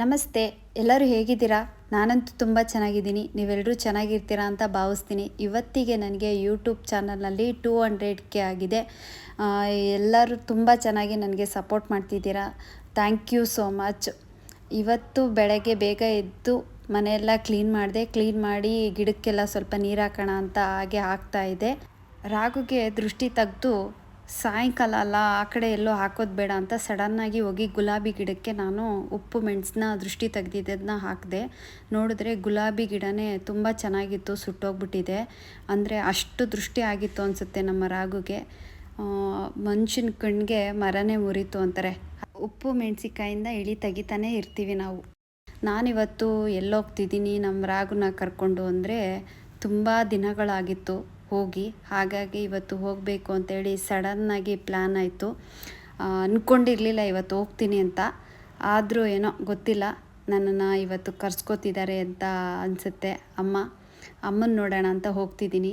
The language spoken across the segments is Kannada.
ನಮಸ್ತೆ, ಎಲ್ಲರೂ ಹೇಗಿದ್ದೀರಾ? ನಾನಂತೂ ತುಂಬ ಚೆನ್ನಾಗಿದ್ದೀನಿ. ನೀವೆಲ್ಲರೂ ಚೆನ್ನಾಗಿರ್ತೀರಾ ಅಂತ ಭಾವಿಸ್ತೀನಿ. ಇವತ್ತಿಗೆ ನನಗೆ ಯೂಟ್ಯೂಬ್ ಚಾನಲ್ನಲ್ಲಿ ಟೂ ಹಂಡ್ರೆಡ್ ಕೆ ಆಗಿದೆ. ಎಲ್ಲರೂ ತುಂಬ ಚೆನ್ನಾಗಿ ನನಗೆ ಸಪೋರ್ಟ್ ಮಾಡ್ತಿದ್ದೀರಾ? ಥ್ಯಾಂಕ್ ಯು ಸೋ ಮಚ್ ಇವತ್ತು ಬೆಳಗ್ಗೆ ಬೇಗ ಎದ್ದು ಮನೆಯೆಲ್ಲ ಕ್ಲೀನ್ ಮಾಡಿದೆ. ಕ್ಲೀನ್ ಮಾಡಿ ಗಿಡಕ್ಕೆಲ್ಲ ಸ್ವಲ್ಪ ನೀರು ಹಾಕೋಣ ಅಂತ ಹಾಗೆ ಆಗ್ತಾಯಿದೆ ರಾಗುಗೆ ದೃಷ್ಟಿ ತೆಗೆದು ಸಾಯಂಕಾಲ ಅಲ್ಲ ಆ ಕಡೆ ಎಲ್ಲೋ ಹಾಕೋದು ಬೇಡ ಅಂತ ಸಡನ್ನಾಗಿ ಹೋಗಿ ಗುಲಾಬಿ ಗಿಡಕ್ಕೆ ನಾನು ಉಪ್ಪು ಮೆಣಸನ್ನ ದೃಷ್ಟಿ ತೆಗ್ದಿದ್ದನ್ನ ಹಾಕಿದೆ. ನೋಡಿದ್ರೆ ಗುಲಾಬಿ ಗಿಡನೇ ತುಂಬ ಚೆನ್ನಾಗಿತ್ತು, ಸುಟ್ಟೋಗ್ಬಿಟ್ಟಿದೆ. ಅಂದರೆ ಅಷ್ಟು ದೃಷ್ಟಿ ಆಗಿತ್ತು ಅನಿಸುತ್ತೆ ನಮ್ಮ ರಾಗುಗೆ. ಮನುಷ್ಯನ ಕಣ್ಣಿಗೆ ಮರನೇ ಮುರಿತು ಅಂತಾರೆ. ಉಪ್ಪು ಮೆಣಸಿಕಾಯಿಂದ ಇಳಿ ತೆಗಿತಾನೆ ಇರ್ತೀವಿ ನಾವು. ನಾನಿವತ್ತು ಎಲ್ಲೋಗ್ತಿದ್ದೀನಿ ನಮ್ಮ ರಾಗುನ ಕರ್ಕೊಂಡು ಅಂದರೆ ತುಂಬ ದಿನಗಳಾಗಿತ್ತು. ಹೋಗಿ, ಹಾಗಾಗಿ ಇವತ್ತು ಹೋಗಬೇಕು ಅಂತೇಳಿ ಸಡನ್ನಾಗಿ ಪ್ಲ್ಯಾನ್ ಆಯಿತು. ಅಂದ್ಕೊಂಡಿರಲಿಲ್ಲ ಇವತ್ತು ಹೋಗ್ತೀನಿ ಅಂತ. ಆದರೂ ಏನೋ ಗೊತ್ತಿಲ್ಲ. ನನ್ನನ್ನು ಇವತ್ತು ಕರ್ಸ್ಕೊತಿದ್ದಾರೆ ಅಂತ ಅನಿಸುತ್ತೆ ಅಮ್ಮ. ಅಮ್ಮನ ನೋಡೋಣ ಅಂತ ಹೋಗ್ತಿದ್ದೀನಿ.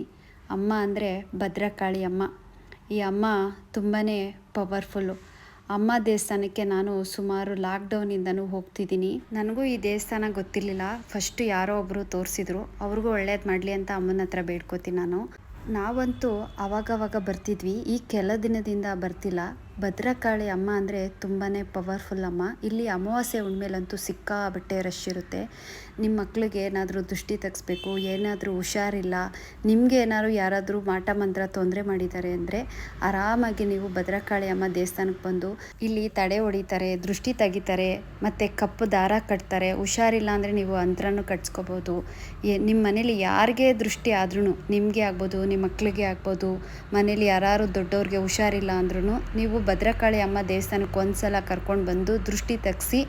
ಅಮ್ಮ ಅಂದರೆ ಭದ್ರಕಾಳಿ ಅಮ್ಮ. ಈ ಅಮ್ಮ ತುಂಬಾ ಪವರ್ಫುಲ್ಲು ಅಮ್ಮ ದೇವಸ್ಥಾನಕ್ಕೆ ನಾನು ಸುಮಾರು ಲಾಕ್ಡೌನಿಂದನೂ ಹೋಗ್ತಿದ್ದೀನಿ. ನನಗೂ ಈ ದೇವಸ್ಥಾನ ಗೊತ್ತಿರಲಿಲ್ಲ. ಫಸ್ಟ್ ಯಾರೋ ಒಬ್ಬರು ತೋರಿಸಿದ್ರು. ಅವ್ರಿಗೂ ಒಳ್ಳೇದು ಮಾಡಲಿ ಅಂತ ಅಮ್ಮನ ಹತ್ರ ಬೇಡ್ಕೋತೀನಿ ನಾನು. ನಾವಂತೂ ಅವಾಗವಾಗ ಬರ್ತಿದ್ವಿ. ಈ ಕೆಲ ದಿನದಿಂದ ಬರ್ತಿಲ್ಲ. ಭದ್ರಕಾಳಿ ಅಮ್ಮ ಅಂದರೆ ತುಂಬಾ ಪವರ್ಫುಲ್ ಅಮ್ಮ. ಇಲ್ಲಿ ಅಮಾವಾಸ್ಯೆ ಉಣ್ಮೇಲಂತೂ ಸಿಕ್ಕಾಬಟ್ಟೆ ರಶ್ ಇರುತ್ತೆ. ನಿಮ್ಮ ಮಕ್ಕಳಿಗೆ ಏನಾದರೂ ದೃಷ್ಟಿ ತೆಗಿಸ್ಬೇಕು, ಏನಾದರೂ ಹುಷಾರಿಲ್ಲ, ನಿಮಗೆ ಏನಾದರೂ ಯಾರಾದರೂ ಮಾಟ ಮಂತ್ರ ತೊಂದರೆ ಮಾಡಿದ್ದಾರೆ ಅಂದರೆ ಆರಾಮಾಗಿ ನೀವು ಭದ್ರಕಾಳಿ ಅಮ್ಮ ದೇವಸ್ಥಾನಕ್ಕೆ ಬಂದು ಇಲ್ಲಿ ತಡೆ ಹೊಡಿತಾರೆ, ದೃಷ್ಟಿ ತೆಗಿತಾರೆ, ಮತ್ತು ಕಪ್ಪು ದಾರ ಕಟ್ತಾರೆ. ಹುಷಾರಿಲ್ಲ ಅಂದರೆ ನೀವು ಅಂತ್ರನೂ ಕಟ್ಸ್ಕೋಬೋದು. ನಿಮ್ಮ ಮನೇಲಿ ಯಾರಿಗೆ ದೃಷ್ಟಿ ಆದ್ರೂ ನಿಮಗೆ ಆಗ್ಬೋದು ನಿಮ್ಮ ಮಕ್ಕಳಿಗೆ ಆಗ್ಬೋದು, ಮನೇಲಿ ಯಾರು ದೊಡ್ಡವ್ರಿಗೆ ಹುಷಾರಿಲ್ಲ ಅಂದ್ರೂ ನೀವು ಭದ್ರಕಾಳಿ ಅಮ್ಮ ದೇವಸ್ಥಾನಕ್ಕೆ ಒಂದ್ಸಲ ಕರ್ಕೊಂಡು ಬಂದು ದೃಷ್ಟಿ ತೆಗೆಸಿ,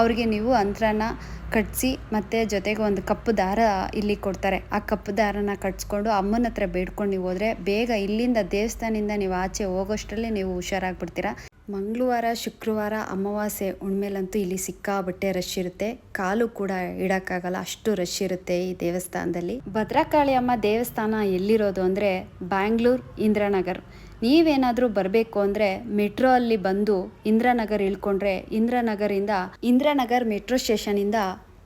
ಅವ್ರಿಗೆ ನೀವು ಅಂತ್ರನ ಕಟ್ಸಿ ಮತ್ತು ಜೊತೆಗೆ ಒಂದು ಕಪ್ಪು ದಾರ ಇಲ್ಲಿ ಕೊಡ್ತಾರೆ. ಆ ಕಪ್ಪು ದಾರನ ಕಟ್ಸ್ಕೊಂಡು ಅಮ್ಮನ ಹತ್ರ ಬೇಡ್ಕೊಂಡು ನೀವು ಹೋದರೆ ಬೇಗ ಇಲ್ಲಿಂದ ದೇವಸ್ಥಾನದಿಂದ ನೀವು ಆಚೆ ಹೋಗೋಷ್ಟರಲ್ಲಿ ನೀವು ಹುಷಾರಾಗ್ಬಿಡ್ತೀರಾ. ಮಂಗಳವಾರ, ಶುಕ್ರವಾರ ಅಮಾವಾಸ್ಯೆ ಉಣ್ಮೇಲಂತೂ ಇಲ್ಲಿ ಸಿಕ್ಕಾಬಟ್ಟೆ ರಶ್ ಇರುತ್ತೆ. ಕಾಲು ಕೂಡ ಇಡೋಕ್ಕಾಗಲ್ಲ, ಅಷ್ಟು ರಶ್ ಇರುತ್ತೆ ಈ ದೇವಸ್ಥಾನದಲ್ಲಿ. ಭದ್ರಕಾಳಿ ಅಮ್ಮ ದೇವಸ್ಥಾನ ಎಲ್ಲಿರೋದು ಅಂದರೆ ಬ್ಯಾಂಗ್ಳೂರ್, ಇಂದ್ರನಗರ್. ನೀವೇನಾದರೂ ಬರಬೇಕು ಅಂದರೆ ಮೆಟ್ರೋ ಅಲ್ಲಿ ಬಂದು ಇಂದ್ರಾನಗರ್ ಇಳ್ಕೊಂಡ್ರೆ ಇಂದ್ರನಗರಿಂದ ಇಂದ್ರಾನಗರ್ ಮೆಟ್ರೋ ಸ್ಟೇಷನಿಂದ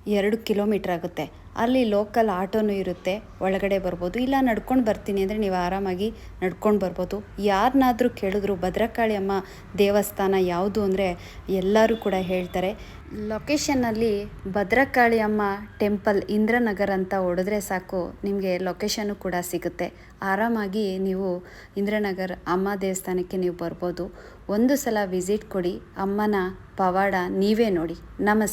ಎರಡು ಕಿಲೋಮೀಟ್ರ್ ಆಗುತ್ತೆ. ಅಲ್ಲಿ ಲೋಕಲ್ ಆಟೋನೂ ಇರುತ್ತೆ. ಒಳಗಡೆ ಬರ್ಬೋದು. ಇಲ್ಲ ನಡ್ಕೊಂಡು ಬರ್ತೀನಿ ಅಂದರೆ ನೀವು ಆರಾಮಾಗಿ ನಡ್ಕೊಂಡು ಬರ್ಬೋದು. ಯಾರನ್ನಾದರೂ ಕೇಳಿದ್ರು ಭದ್ರಕಾಳಿ ಅಮ್ಮ ದೇವಸ್ಥಾನ ಯಾವುದು ಅಂದರೆ ಎಲ್ಲರೂ ಕೂಡ ಹೇಳ್ತಾರೆ. ಲೊಕೇಶನ್ನಲ್ಲಿ ಭದ್ರಕಾಳಿ ಅಮ್ಮ ಟೆಂಪಲ್ ಇಂದ್ರನಗರ್ ಅಂತ ಹೊಡೆದ್ರೆ ಸಾಕು. ನಿಮಗೆ ಲೊಕೇಶನ್ನು ಕೂಡ ಸಿಗುತ್ತೆ. ಆರಾಮಾಗಿ ನೀವು ಇಂದ್ರನಗರ್ ಅಮ್ಮ ದೇವಸ್ಥಾನಕ್ಕೆ ನೀವು ಬರ್ಬೋದು. ಒಂದು ಸಲ ವಿಸಿಟ್ ಕೊಡಿ. ಅಮ್ಮನ ಪವಾಡ ನೀವೇ ನೋಡಿ. ನಮಸ್ತೆ